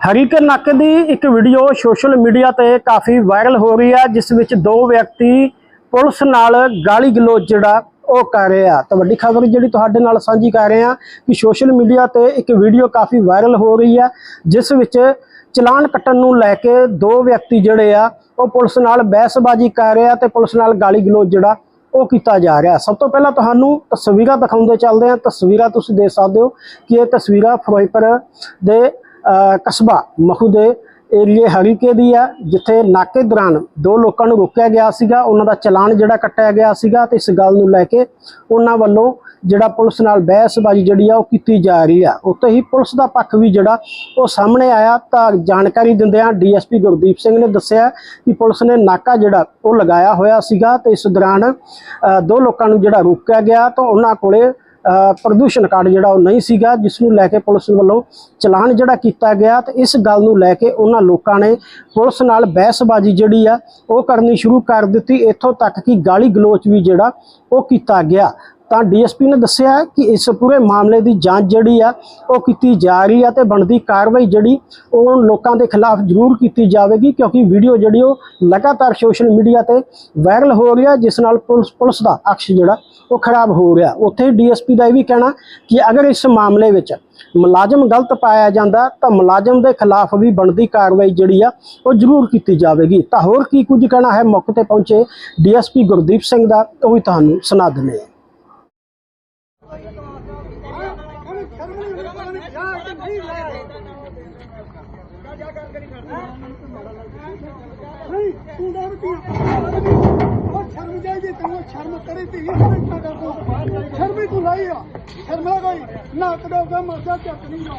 ਹਰੀਕਰ ਨੱਕ ਦੀ ਇੱਕ video social media ਤੇ ਕਾਫੀ ਵਾਇਰਲ ਹੋ ਰਹੀ ਹੈ, ਜਿਸ ਵਿੱਚ ਦੋ ਵਿਅਕਤੀ ਪੁਲਿਸ ਨਾਲ ਗਾਲੀ ਗਲੋਚ ਜਿਹੜਾ ਉਹ ਕਰ ਰਹੇ ਆ। ਤਾਂ ਵੱਡੀ ਖਬਰ ਜਿਹੜੀ ਤੁਹਾਡੇ ਨਾਲ ਸਾਂਝੀ ਕਰ ਰਹੇ ਆ ਕਿ ਸੋਸ਼ਲ ਮੀਡੀਆ ਤੇ ਇੱਕ ਵੀਡੀਓ ਕਾਫੀ ਵਾਇਰਲ ਹੋ ਰਹੀ ਹੈ, ਜਿਸ ਵਿੱਚ ਚਲਾਨ ਕੱਟਣ ਨੂੰ ਲੈ ਕੇ ਦੋ ਵਿਅਕਤੀ ਜਿਹੜੇ ਆ, ਉਹ ਪੁਲਿਸ ਨਾਲ ਬਹਿਸਬਾਜ਼ੀ ਕਰ ਰਹੇ ਆ ਤੇ ਪੁਲਿਸ ਨਾਲ ਗਾਲੀ ਗਲੋਚ ਜਿਹੜਾ ਉਹ ਕੀਤਾ ਜਾ ਰਿਹਾ ਸਭ ਤੋਂ ਪਹਿਲਾਂ ਤੁਹਾਨੂੰ ਤਸਵੀਰਾਂ ਦਿਖਾਉਂਦੇ ਚੱਲਦੇ ਹਾਂ। ਤਸਵੀਰਾਂ ਤੁਸੀਂ ਦੇਖ ਸਕਦੇ ਹੋ ਕਿ ਇਹ ਤਸਵੀਰਾਂ ਫਿਰੋਜ਼ਪੁਰ ਦੇ ਕਸਬਾ ਮਖੂ ਦੇ ਏਰੀਏ ਹਰੀਕੇ ਦੀ ਆ ਜਿੱਥੇ ਨਾਕੇ ਦੌਰਾਨ ਦੋ ਲੋਕਾਂ ਨੂੰ ਰੋਕਿਆ ਗਿਆ ਸੀਗਾ, ਉਹਨਾਂ ਦਾ ਚਲਾਨ ਜਿਹੜਾ ਕੱਟਿਆ ਗਿਆ ਸੀਗਾ ਤੇ ਇਸ ਗੱਲ ਨੂੰ ਲੈ ਕੇ ਉਹਨਾਂ ਵੱਲੋਂ ਜਿਹੜਾ ਪੁਲਿਸ ਨਾਲ ਬਹਿਸਬਾਜ਼ੀ ਜਿਹੜੀ ਆ ਉਹ ਕੀਤੀ ਜਾ ਰਹੀ ਆ। ਉੱਤੇ ਹੀ ਪੁਲਿਸ ਦਾ ਪੱਖ ਵੀ ਜਿਹੜਾ ਉਹ ਸਾਹਮਣੇ ਆਇਆ ਤਾਂ ਜਾਣਕਾਰੀ ਦਿੰਦਿਆਂ ਡੀਐਸਪੀ ਗੁਰਦੀਪ ਸਿੰਘ ਨੇ ਦੱਸਿਆ ਕਿ ਪੁਲਿਸ ਨੇ ਨਾਕਾ ਜਿਹੜਾ ਉਹ ਲਗਾਇਆ ਹੋਇਆ ਸੀਗਾ ਤੇ ਇਸ ਦੌਰਾਨ ਦੋ ਲੋਕਾਂ ਨੂੰ ਜਿਹੜਾ ਰੋਕਿਆ ਗਿਆ ਤਾਂ ਉਹਨਾਂ ਕੋਲੇ ਪ੍ਰਦੂਸ਼ਣ ਕਾਰਡ ਜਿਹੜਾ ਉਹ ਨਹੀਂ ਸੀਗਾ, ਜਿਸ ਨੂੰ ਲੈ ਕੇ ਪੁਲਿਸ ਵੱਲੋਂ ਚਲਾਨ ਜਿਹੜਾ ਕੀਤਾ ਗਿਆ ਤੇ ਇਸ ਗੱਲ ਨੂੰ ਲੈ ਕੇ ਉਹਨਾਂ ਲੋਕਾਂ ਨੇ ਪੁਲਿਸ ਨਾਲ ਬਹਿਸਬਾਜ਼ੀ ਜਿਹੜੀ ਆ, ਉਹ ਕਰਨੀ ਸ਼ੁਰੂ ਕਰ ਦਿੱਤੀ। ਇੱਥੋਂ ਤੱਕ ਕਿ ਗਾਲੀ ਗਲੋਚ ਵੀ ਜਿਹੜਾ ਉਹ ਕੀਤਾ ਗਿਆ। ਤਾਂ ਡੀਐਸਪੀ ਨੇ ਦੱਸਿਆ ਕਿ ਇਸ ਪੂਰੇ ਮਾਮਲੇ ਦੀ ਜਾਂਚ ਜਿਹੜੀ ਆ, ਉਹ ਕੀਤੀ ਜਾ ਰਹੀ ਆ ਤੇ ਬਣਦੀ ਕਾਰਵਾਈ ਜਿਹੜੀ ਉਹ ਲੋਕਾਂ ਦੇ ਖਿਲਾਫ ਜ਼ਰੂਰ ਕੀਤੀ ਜਾਵੇਗੀ ਕਿਉਂਕਿ ਵੀਡੀਓ ਜਿਹੜੀ ਉਹ ਲਗਾਤਾਰ ਸੋਸ਼ਲ ਮੀਡੀਆ ਤੇ ਵਾਇਰਲ ਹੋ ਰਹੀ ਆ, ਜਿਸ ਨਾਲ ਪੁਲਿਸ ਪੁਲਿਸ ਦਾ ਅਕਸ਼ ਜਿਹੜਾ ਉਹ ਖਰਾਬ ਹੋ ਰਿਹਾ। ਉੱਥੇ ਡੀਐਸਪੀ ਦਾ ਇਹ ਵੀ ਕਹਿਣਾ ਕਿ ਅਗਰ ਇਸ ਮਾਮਲੇ ਵਿੱਚ ਮੁਲਾਜ਼ਮ ਗਲਤ ਪਾਇਆ ਜਾਂਦਾ, ਤਾਂ ਮੁਲਾਜ਼ਮ ਦੇ ਖਿਲਾਫ ਵੀ ਬਣਦੀ ਕਾਰਵਾਈ ਜਿਹੜੀ ਆ, ਉਹ ਜ਼ਰੂਰ ਕੀਤੀ ਜਾਵੇਗੀ। ਤਾਂ ਹੋਰ ਕੀ ਕੁਝ ਕਹਿਣਾ ਹੈ, ਮੌਕੇ ਤੇ ਪਹੁੰਚੇ ਡੀਐਸਪੀ ਗੁਰਦੀਪ ਸਿੰਘ ਦਾ, ਉਹ ਵੀ ਤੁਹਾਨੂੰ ਸੁਣਾ ਦਿੰਦੇ ਹਾਂ। ਨਹੀਂ ਤੂੰ ਨਾ ਉਹ ਸ਼ਰਮ ਜਾਈਦੀ ਤੈਨੂੰ ਸ਼ਰਮ ਕਰੀ ਤੀ ਸ਼ਰਮ ਹੀ ਤੂੰ ਲਾਈ ਆ ਸ਼ਰਮ ਲਾ ਕੋਈ ਨੱਕ ਦੇ ਮਰ ਜਾ ਚੱਕ ਨਹੀਂ ਜਾ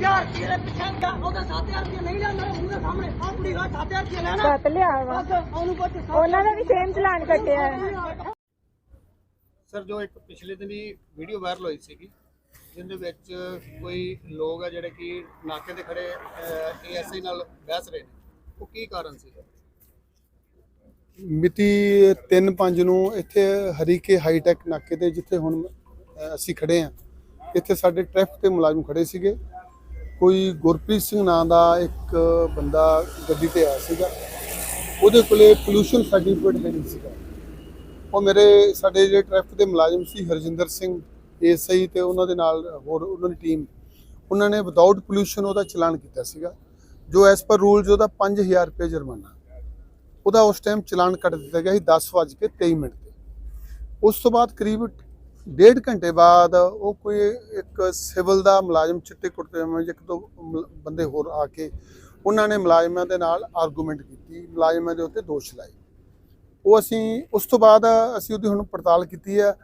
ਯਾਰ ਤੇਰੇ ਪਿੱਛੇ ਦਾ ਉਹਦਾ 7000 ਰੁਪਏ ਨਹੀਂ ਦੇ ਸਾਹਮਣੇ। ਆ ਕੁੜੀ ਦਾ 7000 ਰੁਪਏ ਲੈਣਾ। ਕੱਟ ਲਿਆ ਵਾ। ਬਸ ਉਹਨੂੰ ਪੁੱਛ ਉਹਨਾਂ ਦਾ ਵੀ ਸੇਮ ਚਲਾਨ ਕੱਟਿਆ। ਹੈ ਸਰ, ਜੋ ਇੱਕ ਪਿਛਲੇ ਦਿਨੀ ਵੀਡੀਓ ਵਾਇਰਲ ਹੋਈ ਸੀਗੀ, ਜਿਹਦੇ ਵਿੱਚ ਕੋਈ ਲੋਕ ਆ ਜਿਹੜੇ ਕਿ ਨਾਕੇ ਤੇ ਖੜੇ ਏਐਸਆਈ ਨਾਲ ਬਹਿਸ ਰਹੇ ਨੇ, ਉਹ ਕੀ ਕਾਰਨ ਸੀ? ਮਿਤੀ 3-5 ਨੂੰ ਇੱਥੇ ਹਰੀਕੇ ਹਾਈਟੈਕ ਨਾਕੇ ਤੇ, ਜਿੱਥੇ ਹੁਣ ਅਸੀਂ ਖੜੇ ਆ ਇੱਥੇ ਸਾਡੇ ਟ੍ਰੈਫਿਕ ਤੇ ਮੁਲਾਜ਼ਮ ਖੜੇ ਸੀਗੇ। ਕੋਈ ਗੁਰਪ੍ਰੀਤ ਸਿੰਘ ਨਾਂ ਦਾ ਇੱਕ ਬੰਦਾ ਗੱਡੀ ਤੇ ਆਇਆ ਸੀਗਾ। ਉਹਦੇ ਕੋਲੇ ਪੋਲੂਸ਼ਨ ਸਰਟੀਫਿਕੇਟ ਹੈ ਨਹੀਂ ਸੀਗਾ। ਉਹ ਮੇਰੇ ਸਾਡੇ ਜਿਹੜੇ ਟ੍ਰੈਫਿਕ ਦੇ ਮੁਲਾਜ਼ਮ ਸੀ ਹਰਜਿੰਦਰ ਸਿੰਘ, ਏਐਸਆਈ ਤੇ ਉਹਨਾਂ ਦੇ ਨਾਲ ਹੋਰ ਉਹਨਾਂ ਦੀ ਟੀਮ ਉਹਨਾਂ ਨੇ ਵਿਦਆਊਟ ਪੋਲੂਸ਼ਨ ਉਹਦਾ ਚਲਾਨ ਕੀਤਾ ਸੀਗਾ, ਜੋ ਐਸ ਪਰ ਰੂਲਸ ਉਹਦਾ 5000 ਰੁਪਏ ਜੁਰਮਾਨਾ। ਉਹਦਾ ਉਸ ਟਾਈਮ ਚਲਾਨ ਕੱਟ ਦਿੱਤਾ ਗਿਆ ਸੀ 10:23 ਮਿੰਟ ਤੇ। ਉਸ ਤੋਂ ਬਾਅਦ ਕਰੀਬ ਡੇਢ ਘੰਟੇ ਬਾਅਦ ਉਹ ਕੋਈ ਇੱਕ ਸਿਵਲ ਦਾ ਮੁਲਾਜ਼ਮ ਚਿੱਟੇ ਕੁੜਤੇ ਵਿੱਚ ਇੱਕ ਦੋ ਮੁਲ- ਬੰਦੇ ਹੋਰ ਆ ਕੇ ਉਹਨਾਂ ਨੇ ਮੁਲਾਜ਼ਮਾਂ ਦੇ ਨਾਲ ਆਰਗੂਮੈਂਟ ਕੀਤੀ, ਮੁਲਾਜ਼ਮਾਂ ਦੇ ਉੱਤੇ ਦੋਸ਼ ਲਾਏ। ਉਹ ਅਸੀਂ ਉਸ ਤੋਂ ਬਾਅਦ ਅਸੀਂ ਉਹਦੀ ਹੁਣ ਪੜਤਾਲ ਕੀਤੀ ਹੈ।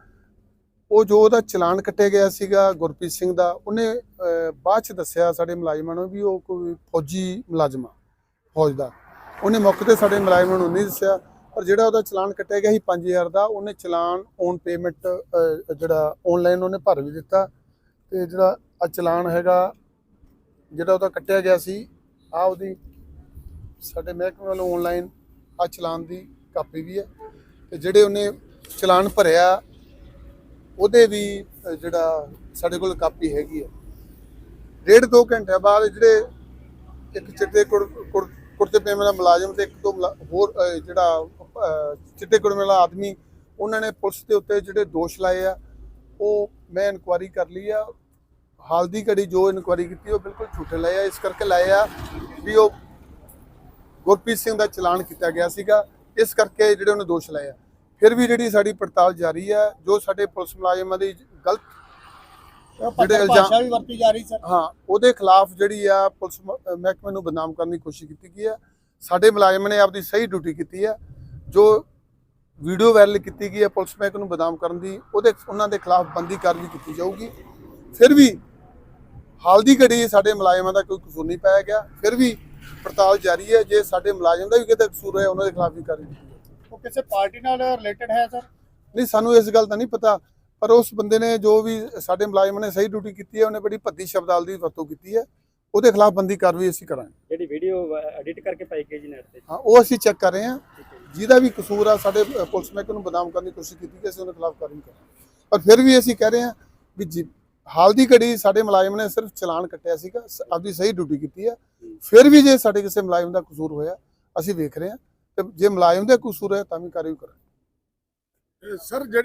ਉਹ ਜੋ ਉਹਦਾ ਚਲਾਨ ਕੱਟਿਆ ਗਿਆ ਸੀਗਾ ਗੁਰਪ੍ਰੀਤ ਸਿੰਘ ਦਾ, ਉਹਨੇ ਬਾਅਦ ਚ ਦੱਸਿਆ ਸਾਡੇ ਮੁਲਾਜ਼ਮਾਂ ਨੂੰ ਵੀ ਉਹ ਕੋਈ ਫੌਜੀ ਮੁਲਾਜ਼ਮ ਆ, ਫੌਜ ਦਾ। ਉਹਨੇ ਮੌਕੇ ਤੇ ਸਾਡੇ ਮੁਲਾਜ਼ਮਾਂ ਨੂੰ ਨਹੀਂ ਦੱਸਿਆ, ਪਰ ਜਿਹੜਾ ਉਹਦਾ ਚਲਾਨ ਕੱਟਿਆ ਗਿਆ ਸੀ 5000 ਦਾ, ਉਹਨੇ ਚਲਾਨ ਔਨ ਪੇਮੈਂਟ ਜਿਹੜਾ ਆਨਲਾਈਨ ਉਹਨੇ ਭਰ ਵੀ ਦਿੱਤਾ। ਤੇ ਜਿਹੜਾ ਆ ਚਲਾਨ ਹੈਗਾ, ਜਿਹੜਾ ਉਹਦਾ ਕੱਟਿਆ ਗਿਆ ਸੀ ਆ ਉਹਦੀ ਸਾਡੇ ਮਹਿਕਮੇ ਵੱਲੋਂ ਆਨਲਾਈਨ ਆ ਚਲਾਨ ਦੀ ਕਾਪੀ ਵੀ ਹੈ ਤੇ ਜਿਹੜੇ ਉਹਨੇ ਚਲਾਨ ਭਰਿਆ, ਉਹਦੇ ਵੀ ਜਿਹੜਾ ਸਾਡੇ ਕੋਲ ਕਾਪੀ ਹੈਗੀ ਹੈ। ਡੇਢ ਦੋ ਘੰਟੇ ਬਾਅਦ ਜਿਹੜੇ ਇੱਕ ਚਿੱਟੇ ਕੁੜ- ਕੁੜ- ਕੁੜਤੇ ਪਜਾਮੇ ਦਾ ਮੁਲਾਜ਼ਮ ਤੇ ਇੱਕ ਦੋ ਹੋਰ ਜਿਹੜਾ ਚਿੱਟੇ ਕੁੜਤੇ ਵਾਲਾ ਆਦਮੀ, ਉਹਨਾਂ ਨੇ ਪੁਲਿਸ ਦੇ ਉੱਤੇ ਜਿਹੜੇ ਦੋਸ਼ ਲਾਏ ਆ, ਉਹ ਮੈਂ ਇਨਕੁਆਰੀ ਕਰ ਲਈ ਆ। ਹਾਲ ਦੀ ਘੜੀ ਜੋ ਇਨਕੁਆਰੀ ਕੀਤੀ, ਉਹ ਬਿਲਕੁਲ ਝੂਠੇ ਲਾਏ ਆ। ਇਸ ਕਰਕੇ ਲਾਏ ਆ ਵੀ ਉਹ ਗੁਰਪ੍ਰੀਤ ਸਿੰਘ ਦਾ ਚਲਾਨ ਕੀਤਾ ਗਿਆ ਸੀਗਾ। ਇਸ ਕਰਕੇ ਜਿਹੜੇ ਉਹਨੇ ਦੋਸ਼ ਲਾਏ ਆ। ਫਿਰ ਵੀ ਜਿਹੜੀ ਸਾਡੀ ਪੜਤਾਲ ਜਾਰੀ ਹੈ ਜੋ ਸਾਡੇ ਪੁਲਿਸ ਮੁਲਾਜ਼ਮਾਂ ਦੀ ਗਲਤ ਜਿਹੜੇ ਇਲਜ਼ਾਮ ਵੀ ਵਰਤੀ ਜਾ ਰਹੀ ਸਰ। ਹਾਂ ਉਹਦੇ ਖਿਲਾਫ ਜਿਹੜੀ ਆ ਪੁਲਿਸ ਮਹਿਕਮੇ ਨੂੰ ਬਦਨਾਮ ਕਰਨ ਦੀ ਕੋਸ਼ਿਸ਼ ਕੀਤੀ ਗਈ ਹੈ ਸਾਡੇ ਮੁਲਾਜ਼ਮ ਨੇ ਆਪਦੀ ਸਹੀ ਡਿਊਟੀ ਕੀਤੀ ਹੈ ਜੋ ਵੀਡੀਓ ਵਾਇਰਲ ਕੀਤੀ ਗਈ ਹੈ ਪੁਲਿਸ ਮਹਿਕਮੇ ਨੂੰ ਬਦਨਾਮ ਕਰਨ ਦੀ ਉਹਦੇ ਉਹਨਾਂ ਦੇ ਖਿਲਾਫ ਬੰਦੀ ਕਾਰਵਾਈ ਕੀਤੀ ਜਾਊਗੀ। ਫਿਰ ਵੀ ਹਾਲ ਦੀ ਘੜੀ ਸਾਡੇ ਮੁਲਾਜ਼ਮਾਂ ਦਾ ਕੋਈ ਕਸੂਰ ਨਹੀਂ ਪਾਇਆ ਗਿਆ। ਫਿਰ ਵੀ ਪੜਤਾਲ ਜਾਰੀ ਹੈ ਜੇ ਸਾਡੇ ਮੁਲਾਜ਼ਮ ਦਾ ਵੀ ਕਿਤੇ ਕਸੂਰ ਹੈ ਉਹਨਾਂ ਦੇ ਖਿਲਾਫ ਵੀ ਕਾਰਵਾਈ ਉਹ ਕਿਸੇ ਪਾਰਟੀ ਨਾਲ ਰਿਲੇਟਡ ਹੈ ਸਰ? ਨਹੀਂ ਸਾਨੂੰ ਇਸ ਗੱਲ ਦਾ ਨਹੀਂ ਪਤਾ ਪਰ ਉਸ ਬੰਦੇ ਨੇ ਜੋ ਵੀ ਸਾਡੇ ਮੁਲਾਜ਼ਮਾਂ ਨੇ ਸਹੀ ਡਿਊਟੀ ਕੀਤੀ ਹੈ ਉਹਨੇ ਬੜੀ ਭੱਦੀ ਸ਼ਬਦਾਲ ਦੀ ਵਰਤੋਂ ਕੀਤੀ ਹੈ ਉਹਦੇ ਖਿਲਾਫ ਬੰਦੀ ਕਾਰਵਾਈ ਅਸੀਂ ਕਰਾਂਗੇ। ਜਿਹੜੀ ਵੀਡੀਓ ਐਡਿਟ ਕਰਕੇ ਪਾਈ ਗਈ ਜੀ ਨੈਟ ਤੇ। ਹਾਂ ਉਹ ਅਸੀਂ ਚੈੱਕ ਕਰ ਰਹੇ ਹਾਂ ਜਿਹਦਾ ਵੀ ਕਸੂਰ ਆ ਸਾਡੇ ਪੁਲਿਸ ਮਹਿਕਮੇ ਨੂੰ ਬਦਨਾਮ ਕਰਨ ਦੀ ਕੋਸ਼ਿਸ਼ ਕੀਤੀ ਗਈ ਅਸੀਂ ਉਹਦੇ ਖਿਲਾਫ ਕਾਰਵਾਈ ਕਰਾਂਗੇ। ਪਰ ਫਿਰ ਵੀ ਅਸੀਂ ਕਹਿ ਰਹੇ ਹਾਂ ਵੀ ਜੀ- ਹਾਲ ਦੀ ਘੜੀ ਸਾਡੇ ਮੁਲਾਜ਼ਮ ਨੇ ਸਿਰਫ ਚਲਾਨ ਕੱਟਿਆ ਸੀਗਾ ਆਪਦੀ ਸਹੀ ਡਿਊਟੀ ਕੀਤੀ ਹੈ। ਫਿਰ ਵੀ ਜੇ ਸਾਡੇ ਕਿਸੇ ਮੁਲਾਜ਼ਮ ਦਾ ਕਸੂਰ ਹੋਇਆ ਅਸੀਂ ਵੇਖ ਰਹੇ ਹਾਂ। ਤੇ ਜੇ ਮੁਲਾਜ਼ਮ ਦਾ ਕਸੂਰ ਹੈ ਤਾਂ ਵੀ ਕਾਰਵਾਈ ਕਰਾਂਗੇ। ਸਰ ਜਿਹੜੀ